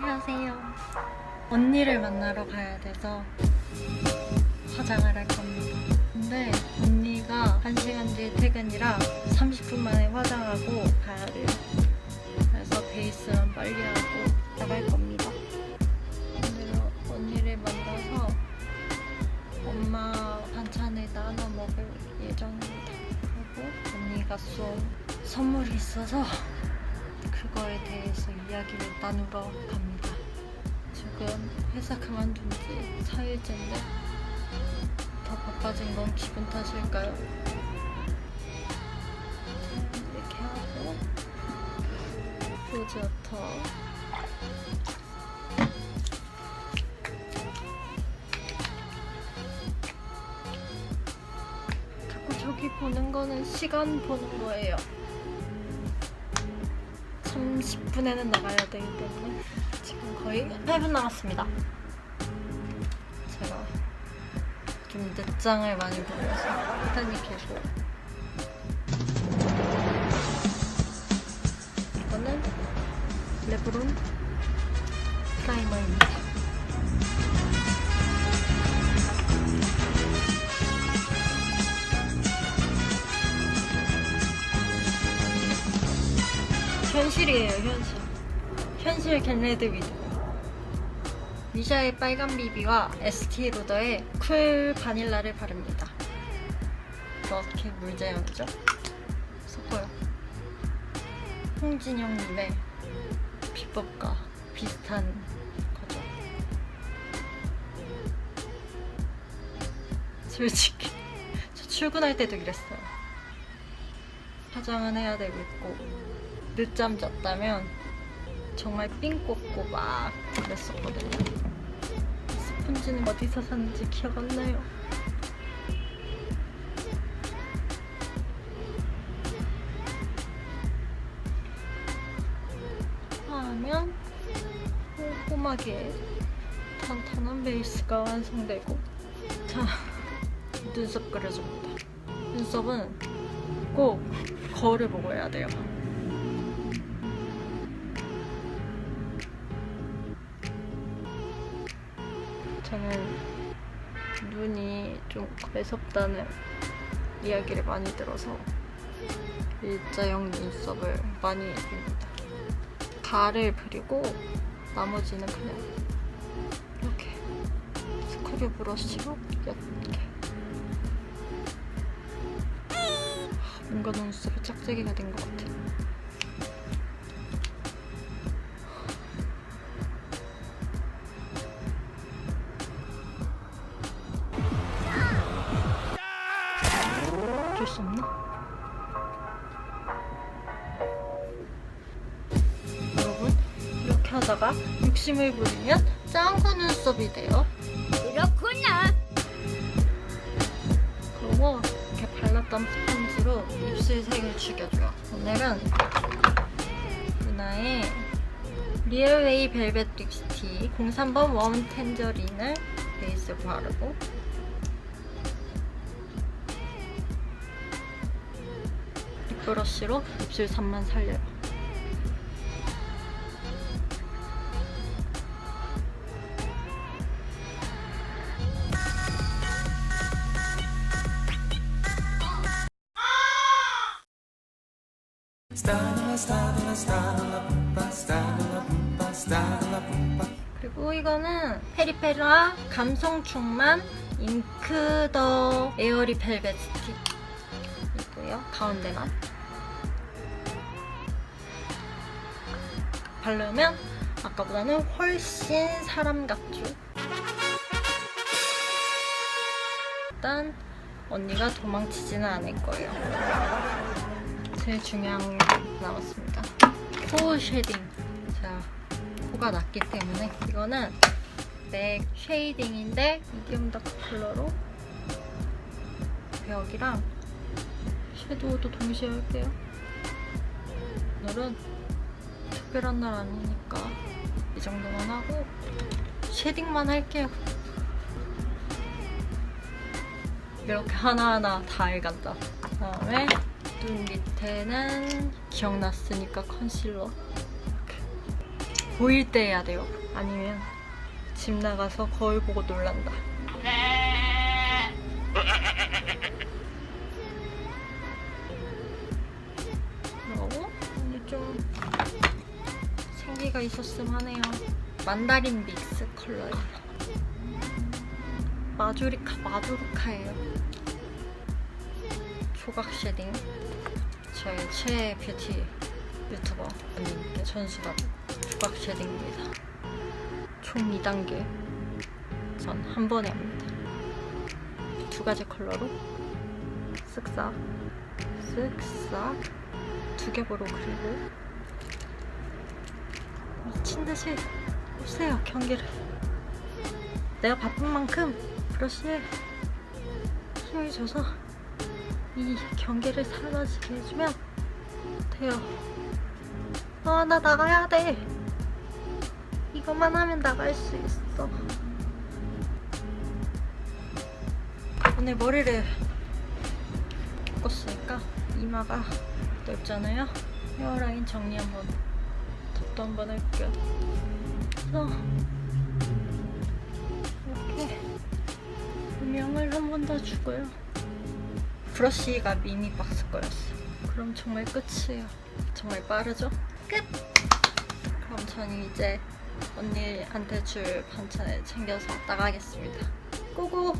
안녕하세요. 언니를 만나러 가야 돼서 화장을 할 겁니다. 근데 언니가 1시간 뒤에 퇴근이라 30분 만에 화장하고 가야 돼요. 그래서 베이스만 빨리 하고 나갈 겁니다. 오늘 언니를 만나서 엄마 반찬을 나눠 먹을 예정입니다. 그리고 언니가 쏜 선물이 있어서 그거에 대해서 이야기를 나누러 갑니다. 지금 회사 그만둔 지 4일째인데 더 바빠진 건 기분 탓일까요? 자, 이렇게 하고 포즈부터 자꾸 저기 보는 거는 시간 보는 거예요. 30분에는 나가야 되기 때문에 거의 8분 남았습니다. 제가 좀 늦장을 많이 보면서 타닉해서 이거는 레브론 프라이머입니다. 현실이에요, 현실. 현실 겟레드 위드. 미샤의 빨간 비비와 ST 로더의 쿨 바닐라를 바릅니다. 이렇게 물제형이죠. 섞어요. 홍진영님의 비법과 비슷한 거죠. 솔직히 저 출근할 때도 이랬어요. 화장은 해야 되고 있고 늦잠 잤다면 정말 삥 꽂고 막 그랬었거든요. 스펀지는 어디서 샀는지 기억 안 나요. 하면 꼼꼼하게 탄탄한 베이스가 완성되고 자 눈썹 그려줍니다. 눈썹은 꼭 거울을 보고 해야 돼요. 저는 눈이 좀 매섭다는 이야기를 많이 들어서 일자형 눈썹을 많이 그립니다. 가를 그리고 나머지는 그냥 이렇게 스크류 브러쉬로 옅게 뭔가 눈썹이 짝짝이가 된 것 같아. 어쩔 수 없나? 여러분 이렇게 하다가 욕심을 부리면 짱구 눈썹이 돼요. 그렇구나. 그리고 이렇게 발랐던 스펀지로 입술 색을 죽여줘요. 오늘은 루나의 리얼웨이 벨벳 립스틱 03번 웜 텐저린을 베이스 바르고 브러쉬로 입술 산만 살려요. 그리고 이거는 페리페라 감성 충만 잉크 더 에어리 벨벳 스틱이고요. 가운데만 바르면 아까보다는 훨씬 사람 같죠. 일단 언니가 도망치지는 않을 거예요. 제일 중요한 게 남았습니다. 코 쉐딩. 자, 코가 낮기 때문에 이거는 맥 쉐이딩인데 미디움 다크 컬러로 벽이랑 섀도우도 동시에 할게요. 오늘은 특별한 날 아니니까 이 정도만 하고 쉐딩만 할게요. 이렇게 하나하나 다 해간다. 그다음에 눈 밑에는 기억났으니까 컨실러. 이렇게. 보일 때 해야 돼요. 아니면 집 나가서 거울 보고 놀란다. 생기가 있었음 하네요. 만다린 믹스 컬러예요. 마조리카 마조리카예요. 조각 쉐딩. 저의 최애 뷰티 유튜버 언니께 전수받은 조각 쉐딩입니다. 총 2단계. 전 한 번에 합니다. 두 가지 컬러로 쓱싹, 쓱싹 두 겹으로 그리고 미친 듯이 오세요 경기를. 내가 바쁜 만큼 브러쉬에 힘을 줘서 이 경기를 사라지게 해주면 돼요. 아, 나 나가야 돼. 이것만 하면 나갈 수 있어. 오늘 머리를 묶었으니까 이마가 넓잖아요. 헤어라인 정리 한번, 덧도 한번 할게요. 그래서 이렇게 음영을 한 번 더 주고요. 브러쉬가 미니 박스 거였어. 그럼 정말 끝이에요. 정말 빠르죠? 끝! 그럼 저는 이제 언니한테 줄 반찬을 챙겨서 나가겠습니다. 고고!